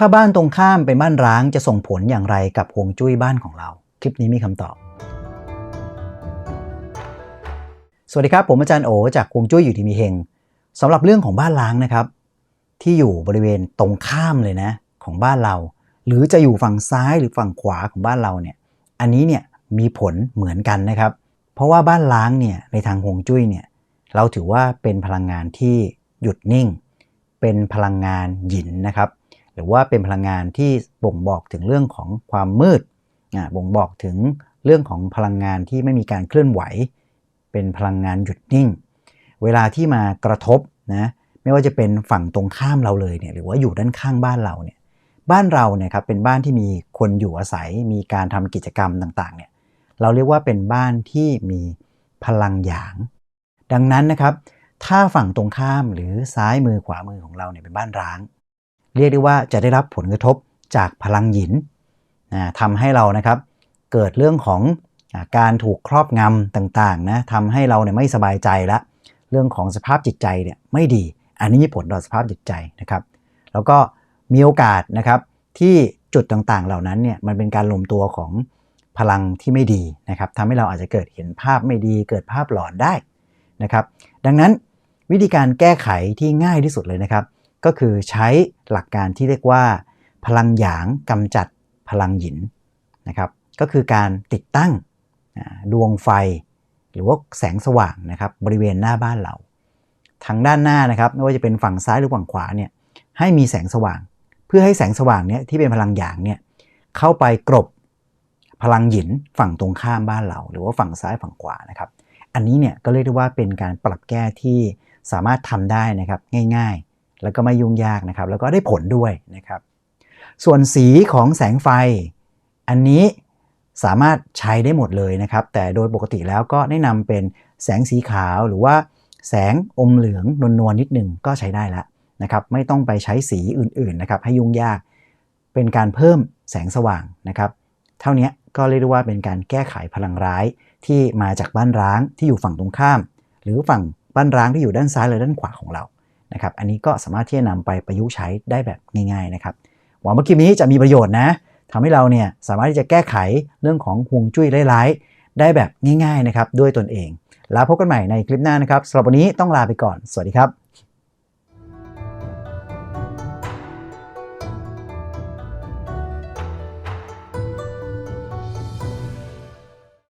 ถ้าบ้านตรงข้ามเป็นบ้านร้างจะส่งผลอย่างไรกับฮวงจุ้ยบ้านของเรา คลิปนี้มีคำตอบ สวัสดีครับ ผมอาจารย์โอจากฮวงจุ้ยอยู่ที่มีเฮงสำหรับเรื่องของบ้านร้างนะครับ ที่อยู่บริเวณตรงข้ามเลยนะ ของบ้านเรา หรือจะอยู่ฝั่งซ้ายหรือฝั่งขวาของบ้านเราเนี่ย อันนี้เนี่ยมีผลเหมือนกันนะครับ เพราะว่าบ้านล้างเนี่ยในทางฮวงจุ้ยเนี่ยเราถือว่าเป็นพลังงานที่หยุดนิ่ง เป็นพลังงานหยินนะครับ หรือว่าเป็นพลังงานที่บ่งบอกถึงเรื่องของความมืดบ่งบอกถึงเรื่องของพลังงานที่ไม่มีการเคลื่อนไหว เป็นพลังงานหยุดนิ่ง เวลาที่มากระทบนะไม่ว่าจะเป็นฝั่งตรงข้ามเราเลยเนี่ยหรือว่าอยู่ด้านข้างบ้านเราเนี่ยบ้านเราเนี่ยครับเป็นบ้านที่มีคนอยู่อาศัย มีการทำกิจกรรมต่างๆเนี่ยเราเรียกว่าเป็นบ้านที่มีพลังหยาง ดังนั้นนะครับ ถ้าฝั่งตรงข้ามหรือซ้ายมือขวามือของเราเนี่ยเป็นบ้านร้าง เรียกได้ว่าจะได้รับผลกระทบจากพลังหยินทำให้เรานะครับเกิดเรื่องของอการถูกครอบงำต่างๆนะทำให้เราเนี่ยไม่สบายใจละเรื่องของสภาพจิตใจเนี่ยไม่ดี อันนี้มีผลต่อสภาพจิตใจนะครับ แล้วก็มีโอกาสนะครับที่จุดต่างๆ เหล่านั้นเนี่ยมันเป็นการรวมตัวของพลังที่ไม่ดีนะครับทำให้เราอาจจะเกิดเห็นภาพไม่ดี เกิดภาพหลอนได้นะครับ ดังนั้นวิธีการแก้ไขที่ง่ายที่สุดเลยนะครับ ก็คือใช้หลักการที่เรียกว่า พลังหยางกำจัดพลังหยินนะครับก็คือการติดตั้งดวงไฟ หรือว่าแสงสว่างนะครับบริเวณหน้าบ้านเรา ทางด้านหน้านะครับไม่ว่าจะเป็นฝั่งซ้ายหรือฝั่งขวาเนี่ยให้มีแสงสว่าง เพื่อให้แสงสว่างเนี่ยที่เป็นพลังหยางเนี่ยเข้าไปกรบพลังหยินฝั่งตรงข้ามบ้านเรา หรือว่าฝั่งซ้ายฝั่งขวานะครับ อันนี้เนี่ยก็เรียกได้ว่าเป็นการปรับแก้ที่สามารถทำได้นะครับง่าย ๆ แล้วก็ไม่ยุ่งยากนะครับ แล้วก็ได้ผลด้วยนะครับ ส่วนสีของแสงไฟ อันนี้สามารถใช้ได้หมดเลยนะครับ แต่โดยปกติแล้วก็แนะนำเป็นแสงสีขาวหรือว่าแสงอมเหลืองนวลๆนิดหนึงก็ใช้ได้แล้วนะครับ ไม่ต้องไปใช้สีอื่นๆนะครับให้ยุ่งยาก เป็นการเพิ่มแสงสว่างนะครับ เท่านี้ก็เรียกได้ว่าเป็นการแก้ไขพลังร้ายที่มาจากบ้านร้างที่อยู่ฝั่งตรงข้าม หรือฝั่งบ้านร้างที่อยู่ด้านซ้ายหรือด้านขวาของเรา นะครับ อันนี้ก็สามารถที่จะนำไปประยุกต์ใช้ได้แบบง่ายๆนะครับ หวังว่าคลิปนี้จะมีประโยชน์นะทำให้เราเนี่ยสามารถที่จะแก้ไขเรื่องของห่วงจุ้ยร้ายๆได้แบบง่ายๆนะครับด้วยตนเอง แล้วพบกันใหม่ในคลิปหน้านะครับสำหรับวันนี้ต้องลาไปก่อน สวัสดีครับ